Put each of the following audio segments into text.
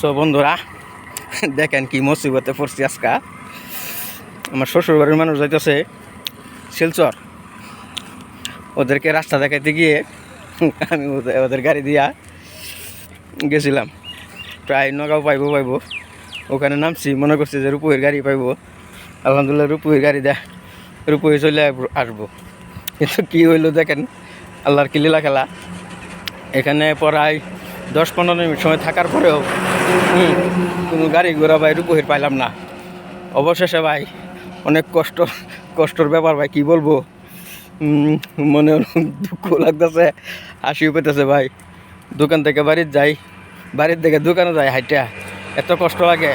So বন্ধুরা, দেখেন কি মুসিবতে পড়ছি আজকা। আমার শ্বশুর বাড়ির মানুষ যাইতেছে শিলচর। ওদেরকে রাস্তা দেখাইতে গিয়ে আমি ওদের- গাড়ি দিয়া গেছিলাম। প্রায় নগাঁও পাইবো পাইবো। ওখানে নামছি, মনে করছি যে রূপয়ের গাড়ি পাইবো। আলহামদুলিল্লাহ রূপয়ের গাড়ি দেয় রূপয়ে চলে আসব। কিন্তু কী হইল দেখেন, আল্লাহর কি লীলা খেলা এখানে প্রায় দশ পনেরো মিনিট সময় থাকার পরেও কোনো গাড়ি ঘোড়া ভাই রূপহির পাইলাম না। অবশেষে ভাই, অনেক কষ্ট, কষ্টর ব্যাপার ভাই, কি বলব? মনে দুঃখ লাগতেছে, হাসিও পেতেছে ভাই। দোকান থেকে বাড়ির যাই, বাড়ির থেকে দোকানে যাই হাইটা, এত কষ্ট লাগে।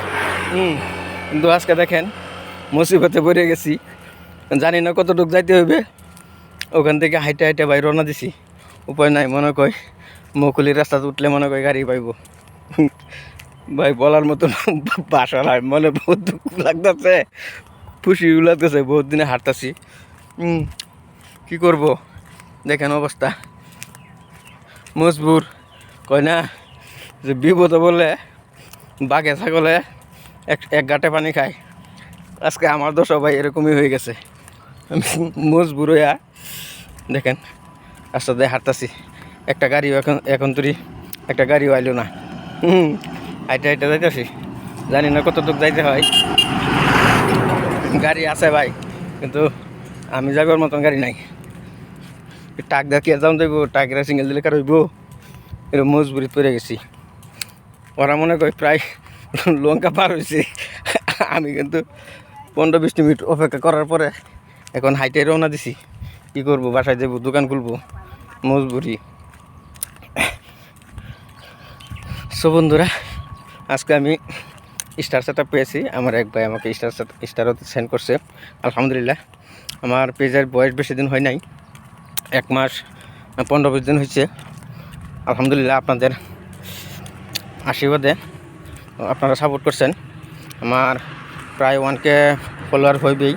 হুম, কিন্তু আজকে দেখেন, মুসিবতে পড়ে গেছি। জানি না কতটুকু যাইতে হইবে। ওখান থেকে হাইটে হাইটে ভাই রওনা দিছি। উপায় নাই, মনে কয়। মকুলির রাস্তাতে উঠলে মনে কয় গাড়ি পাইব। ভাই বলার মতন বাসা নাই, মনে বহুত দুঃখ লাগতেছে। খুশি লাগতেছে, বহুত দিনে হাঁটতাছি। কী করব? দেখেন অবস্থা। মজবুর। কয় না, যে বিপদে বলে বাঘে, ছাগলে এক এক গাঁটে পানি খায়। আজকে আমার দোষ ভাই এরকমই হয়ে গেছে। আমি মজবুর হইয়া, দেখেন রাস্তাতে হাঁটতাছি। একটা গাড়িও এখন এখন তুই একটা গাড়িও আইলো না। হুম। হাইটে হাইটে যাইতেছি। জানি না কত দূর যাইতে হয়। গাড়ি আছে ভাই কিন্তু আমি যাবার মতন গাড়ি নাই। টাক দেখিয়ে যাও দেবো টাকেরা সিঙ্গেল দিলে কার হইব? এরকম মজবুরি পড়ে গেছি। ওরা মনে করি প্রায় লঙ্কা পার হয়েছে আমি কিন্তু পনেরো বিশ মিনিট অপেক্ষা করার পরে এখন হাইটে রওনা দিছি। কী করব বাসায় যাব দোকান খুলবো। মজবুরি। সো বন্ধুরা? আজকে আমি স্টার সেট পেয়েছি। আমার এক ভাই আমাকে স্টার সেট স্টার সেন্ড করছে। আলহামদুলিল্লাহ। আমার পেজের বয়স বেশি দিন হয় নাই। এক মাস, পনেরো বিশ দিন হয়েছে। আলহামদুলিল্লাহ আপনাদের আশীর্বাদে আপনারা সাপোর্ট করছেন। আমার প্রায় ওয়ান কে ফলোয়ার হইবেই।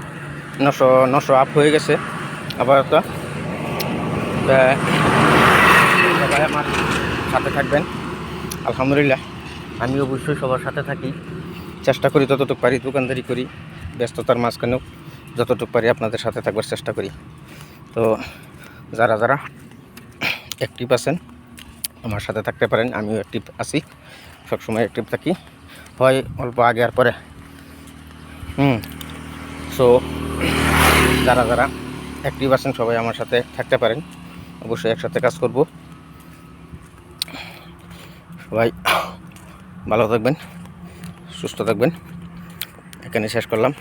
নশো নশো আপ হয়ে গেছে আপাতত। সবাই আমার সাথে থাকবেন। আলহামদুলিল্লাহ। আমি অবশ্যই সবার সাথে থাকি। চেষ্টা করি যতটুকু পারি দোকানদারি করি ব্যস্ততার মাঝখানেও যতটুকু পারি আপনাদের সাথে থাকবার চেষ্টা করি। তো যারা যারা অ্যাক্টিভ আছেন আমার সাথে থাকতে পারেন আমিও অ্যাক্টিভ আছি সবসময় অ্যাক্টিভ থাকি। হয় অল্প আগে আর পরে। হুম সো যারা যারা অ্যাক্টিভ আছেন সবাই আমার সাথে থাকতে পারেন। অবশ্যই একসাথে কাজ করব। সবাই ভালো থাকবেন সুস্থ থাকবেন। এখানে শেষ করলাম।